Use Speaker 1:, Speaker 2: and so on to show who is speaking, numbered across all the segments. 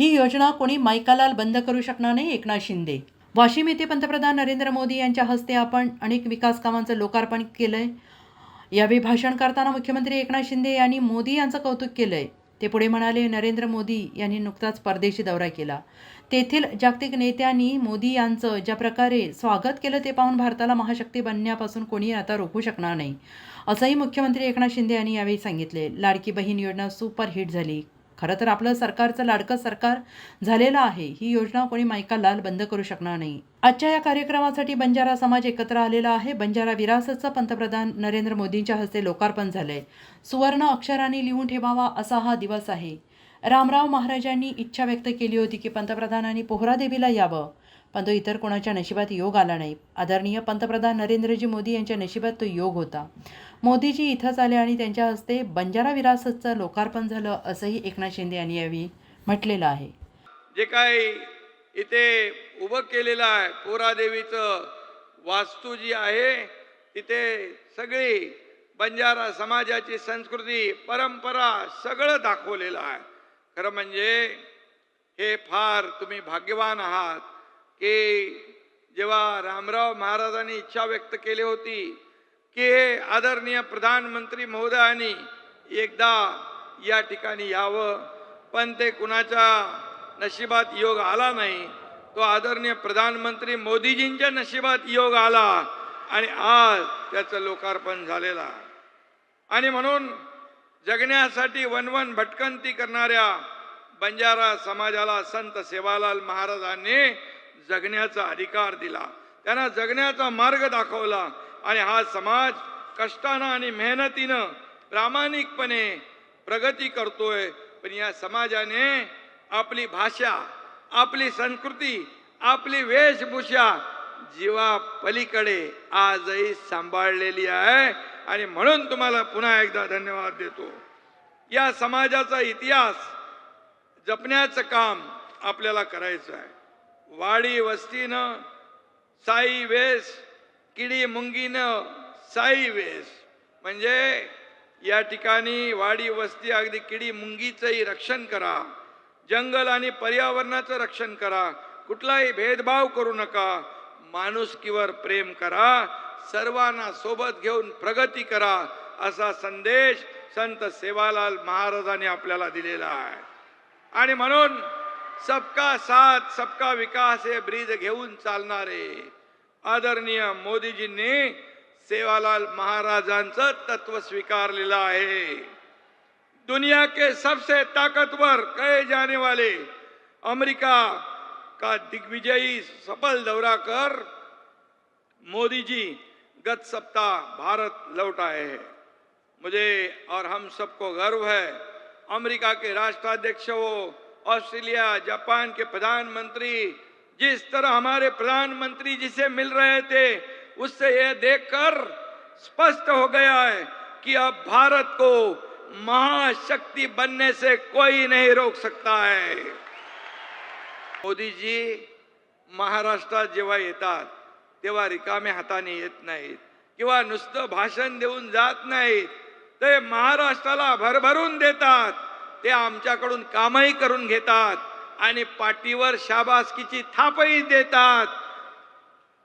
Speaker 1: ही योजना कोणी मायकालाल बंद करू शकणार नाही एकनाथ शिंदे. वाशिम येथे पंतप्रधान नरेंद्र मोदी यांच्या हस्ते आपण अनेक विकास कामांचं लोकार्पण आहे यावेळी भाषण करताना मुख्यमंत्री एकनाथ शिंदे यांनी मोदी यांचं कौतुक केलं आहे ते पुढे म्हणाले नरेंद्र मोदी यांनी नुकताच परदेशी दौरा केला. तेथील जागतिक नेत्यांनी मोदी यांचं ज्या प्रकारे स्वागत केलं ते पाहून भारताला महाशक्ती बनण्यापासून कोणी आता रोखू शकणार नाही. असंही मुख्यमंत्री एकनाथ शिंदे यांनी यावेळी सांगितले. लाडकी बहीण योजना सुपरहिट झाली. खरं तर आपलं सरकारचं लाडकं सरकार झालेलं आहे. ही योजना कोणी मायका लाल बंद करू शकणार नाही. आजच्या या कार्यक्रमासाठी बंजारा समाज एकत्र आलेला आहे. बंजारा विरासतचं पंतप्रधान नरेंद्र मोदींच्या हस्ते लोकार्पण झालंय. सुवर्ण अक्षराने लिहून ठेवावा असा हा दिवस आहे. रामराव महाराजांनी इच्छा व्यक्त केली होती की पंतप्रधानांनी पोहरादेवीला यावं. पण तो इतर कोणाच्या नशिबात योग आला नाही. आदरणीय पंतप्रधान नरेंद्रजी मोदी यांच्या नशिबात तो योग होता. मोदीजी इथंच आले आणि त्यांच्या हस्ते बंजारा विरासतचं लोकार्पण झालं असंही एकनाथ शिंदे यांनी यावेळी म्हटलेलं आहे.
Speaker 2: जे काही इथे उभं केलेलं आहे पोरादेवीचं वास्तू जी आहे तिथे सगळी बंजारा समाजाची संस्कृती परंपरा सगळं दाखवलेलं आहे. खरं म्हणजे हे फार तुम्ही भाग्यवान आहात. की जेव्हा रामराव महाराजांनी इच्छा व्यक्त केली होती की हे आदरणीय प्रधानमंत्री महोदयांनी एकदा या ठिकाणी यावं पण ते कुणाच्या नशिबात योग आला नाही तो आदरणीय प्रधानमंत्री मोदीजींच्या नशिबात योग आला आणि आज त्याचं लोकार्पण झालेलं आणि म्हणून जगण्यासाठी वनवन भटकंती करणाऱ्या बंजारा समाजाला संत सेवालाल महाराजांनी जगण्याचा अधिकार दिला. त्यांना जगण्याचा मार्ग दाखवला आणि हा समाज कष्टानं आणि मेहनतीनं प्रामाणिकपणे प्रगती करतोय. पण या समाजाने आपली भाषा आपली संस्कृती आपली वेशभूषा जीवा पलीकडे आजही सांभाळलेली आहे. आणि म्हणून तुम्हाला पुन्हा एकदा धन्यवाद देतो. या समाजाचा इतिहास जपण्याचं काम आपल्याला करायचं आहे. वाडी वस्तीनं साई वेस किडी मुंगीनं साई वेस म्हणजे या ठिकाणी वाडी वस्ती अगदी किडी मुंगीचंही रक्षण करा. जंगल आणि पर्यावरणाचं रक्षण करा. कुठलाही भेदभाव करू नका. माणुसकीवर प्रेम करा. सर्वांना सोबत घेऊन प्रगती करा. असा संदेश संत सेवालाल महाराजांनी आपल्याला दिलेला आहे. आणि म्हणून सबका साथ, सबका विकास हे, ब्रीद घेऊन चालणारे. आदरणीय मोदीजींनी सेवालाल महाराजांचं तत्व स्वीकारलेलं आहे. दुनिया के सबसे ताकतवर कहे जाने वाले अमेरिका का दिग्विजयी सफल दौरा कर मोदी जी गत सप्ताह भारत लौट आए हैं. मुझे और हम सबको गर्व है, अमेरिका के राष्ट्राध्यक्ष हो ऑस्ट्रेलिया, जापान के प्रधानमंत्री, जिस तरह हमारे प्रधानमंत्री जी से मिल रहे थे, उससे यह देखकर स्पष्ट हो गया है कि अब भारत को महाशक्ति बनने से कोई नहीं रोक सकता है। मोदीजी महाराष्ट्रात जेव्हा येतात, तेव्हा रिकाम्या हाताने येत नाहीत, किंवा नुसतं भाषण देऊन जात नाहीत, ते महाराष्ट्राला भरभरून देतात. ते आमच्याकडून कामही करून घेतात आणि पाठीवर शाबासकीची थापही देतात.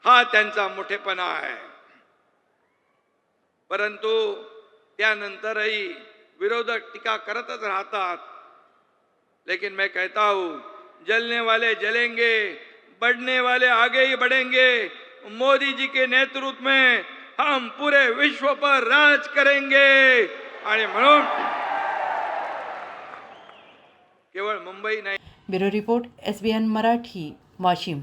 Speaker 2: हा त्यांचा मोठेपणा आहे. परंतु त्यानंतरही विरोधक टीका करतच राहतात. लेकिन मैं कहता हूं जलने वाले जलेंगे बढ़ने वाले आगे ही बढ़ेंगे। मोदी जी के नेतृत्व में हम पूरे विश्व पर राज करेंगे। आणि म्हणून केवळ मुंबई नाही.
Speaker 1: Bureau report S B N Marathi Washim.